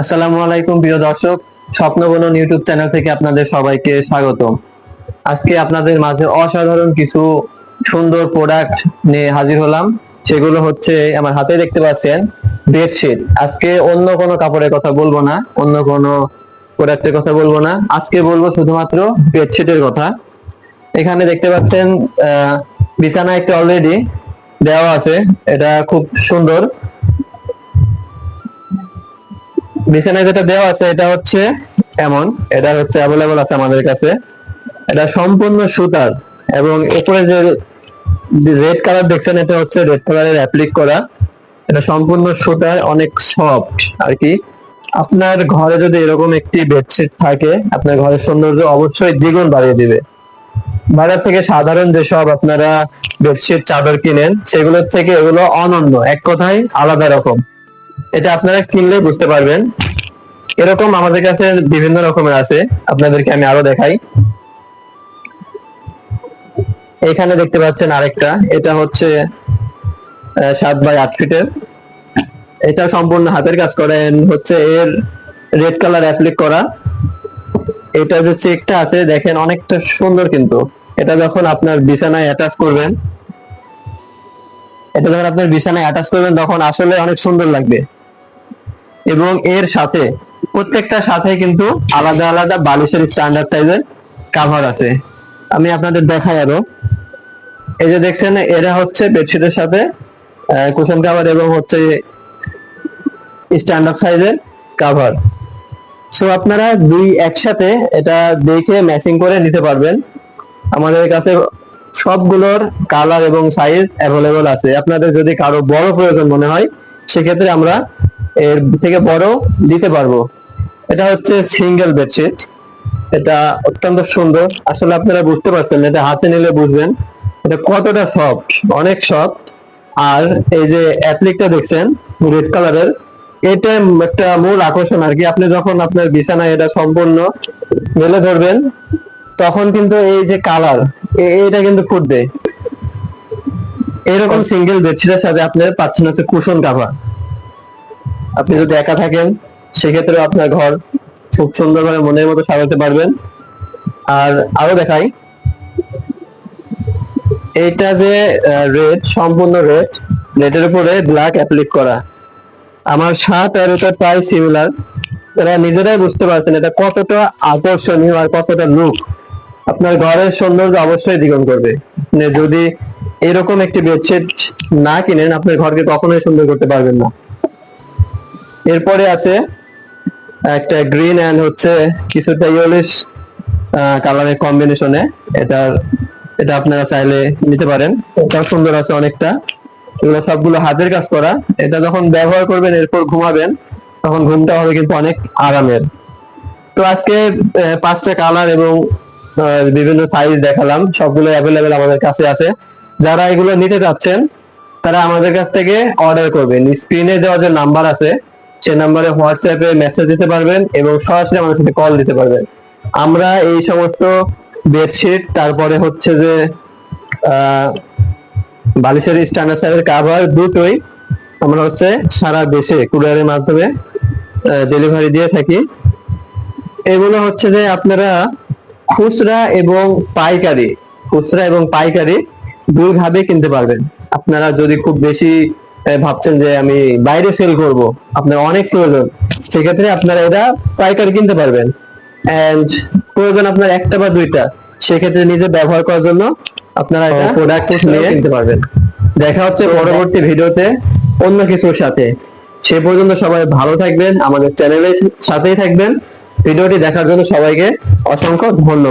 আসসালামু আলাইকুম প্রিয় দর্শক, স্বপ্নবনন ইউটিউব চ্যানেল থেকে আপনাদের সবাইকে স্বাগতম। আজকে আপনাদের মাঝে অসাধারণ কিছু সুন্দর প্রোডাক্ট নিয়ে হাজির হলাম। সেগুলো হচ্ছে আমার হাতে দেখতে পাচ্ছেন বেডশিট আজকে অন্য কোনো কাপড়ের কথা বলব না, অন্য কোনো প্রোডাক্টের কথা বলব না। আজকে বলব শুধুমাত্র বেডশিটের কথা। এখানে দেখতে পাচ্ছেন বিছানা একটা অলরেডি দেওয়া আছে। এটা খুব সুন্দর। বিছানায় যেটা দেওয়া আছে, এটা হচ্ছে এমন। এটা হচ্ছে অ্যাভেলেবল আছে আমাদের কাছে। এটা সম্পূর্ণ সুতার এবং উপরে যে রেড কালার দেখছেন, এটা হচ্ছে রেড কালারের অ্যাপ্লিক করা। এটা সম্পূর্ণ সুতার, অনেক সফট আর কি। আপনার ঘরে যদি এরকম একটি বেডশিট থাকে, আপনার ঘরের সৌন্দর্য অবশ্যই দ্বিগুণ বাড়িয়ে দিবে। বাজার থেকে সাধারণ যেসব আপনারা বেডশিট চাদর কিনেন, সেগুলোর থেকে এগুলো অনন্য, এক কথায় আলাদা রকম। এটা আপনারা কিনলে বুঝতে পারবেন। এরকম আমাদের কাছে বিভিন্ন রকমের আছে। আপনাদেরকে আমি আরও দেখাই। এখানে দেখতে পাচ্ছেন আরেকটা। এটা হচ্ছে সাত বাই আট ফিটের। এটা সম্পূর্ণ হাতের কাজ করেন হচ্ছে এর রেড কালার অ্যাপ্লিক করা। এটা যে চেকটা আছে, দেখেন অনেকটা সুন্দর কিন্তু। এটা যখন আপনার বিছানায় অ্যাটাচ করবেন, এটা যখন আপনার বিছানায় অ্যাটাচ করবেন, তখন আসলে অনেক সুন্দর লাগবে। এবং এর সাথে, প্রত্যেকটা সাথে কিন্তু আলাদা আলাদা বালিশের স্ট্যান্ডার্ড সাইজের কাভার আছে। আমি আপনাদের দেখাই আরও। এই যে দেখছেন, এরা হচ্ছে বেডশিটের সাথে কুশন কাভার এবং হচ্ছে স্ট্যান্ডার্ড সাইজের কাভার সো আপনারা দুই একসাথে এটা দেখে ম্যাচিং করে নিতে পারবেন। আমাদের কাছে সবগুলোর কালার এবং সাইজ অ্যাভেলেবল আছে। আপনাদের যদি কারও বড় প্রয়োজন মনে হয়, সেক্ষেত্রে আমরা এর থেকে বড় দিতে পারব। এটা হচ্ছে সিঙ্গেল বেডশিট এটা অত্যন্ত সুন্দর। আসলে আপনারা বুঝতে পারছেন, এটা হাতে নিলে বুঝবেন। এটা কতটা সফট অনেক সফট আর এই যে অ্যাপ্লিকটা দেখছেন রেড কালারের এটা একটা মূল আকর্ষণ আর কি। আপনি যখন আপনার বিছানায় এটা সম্পূর্ণ মেলে ধরবেন, তখন কিন্তু এই যে কালার এটা কিন্তু ফুটবে। এরকম সিঙ্গেল বেডশিটের সাথে আপনি পাচ্ছেন হচ্ছে কুশন কাভার আপনি যদি একা থাকেন সেক্ষেত্রে আপনার ঘর খুব সুন্দরভাবে মনের মতো সাজাতে পারবেন। আর আরও দেখাই। এইটা যে রেড সম্পূর্ণ রেড রেডের উপরে ব্ল্যাক অ্যাপ্লিক করা। আমার সাত আর এটা প্রায় সিমিলার এরা নিজেরাই বুঝতে পারছেন এটা কতটা আকর্ষণীয় আর কতটা লুক আপনার ঘরের সৌন্দর্য অবশ্যই দ্বিগুণ করবে। যদি এরকম একটি বেডশিট না কিনেন, আপনার ঘরকে কখনোই সুন্দর করতে পারবেন না। এরপরে আছে একটা গ্রিন এন্ড হচ্ছে কিছুটা ইয়েলিশ কালারের কম্বিনেশনে এটার, এটা আপনারা চাইলে নিতে পারেন। এটাও সুন্দর আছে অনেকটা। এগুলো সবগুলো হাতের কাজ করা। এটা যখন ব্যবহার করবেন, এরপর ঘুমাবেন, তখন ঘুমটা হবে কিন্তু অনেক আরামের। তো আজকে পাঁচটা কালার এবং বিভিন্ন সাইজ দেখালাম। সবগুলো অ্যাভেলেবেল আমাদের কাছে আছে। যারা এগুলো নিতে চাচ্ছেন, তারা আমাদের কাছ থেকে অর্ডার করবেন। স্ক্রিনে দেওয়া যে নাম্বার আছে সে নাম্বারে হোয়াটসঅ্যাপে মেসেজ দিতে পারবেন এবং সরাসরি আমাদের সাথে কল দিতে পারবেন। আমরা এই সমস্ত বেডশিট তারপরে হচ্ছে যে বালিশের স্ট্যান্ডার্ড সাইজের কাভার দুটোই আমরা হচ্ছে সারা দেশে কুরিয়ারের মাধ্যমে ডেলিভারি দিয়ে থাকি। এগুলো হচ্ছে যে আপনারা খুচরা এবং পাইকারি, খুচরা এবং পাইকারি দুই ভাবে কিনতে পারবেন। আপনারা যদি খুব বেশি ভাবছেন যে আমি বাইরে সেল করব। আপনার অনেক প্রয়োজন। সেক্ষেত্রে আপনারা এটা পাইকারি কিনতে পারবেন। এন্ড প্রয়োজন আপনার একটা বা দুইটা। সেক্ষেত্রে নিজে ব্যবহার করার জন্য আপনারা এটা প্রোডাক্ট নিয়ে কিনতে পারবেন। দেখা হচ্ছে পরবর্তী ভিডিওতে অন্য কিছুর সাথে। সে পর্যন্ত সবাই ভালো থাকবেন আমাদের চ্যানেলের সাথেই থাকবেন। ভিডিওটি দেখার জন্য সবাইকে অসংখ্য ধন্যবাদ।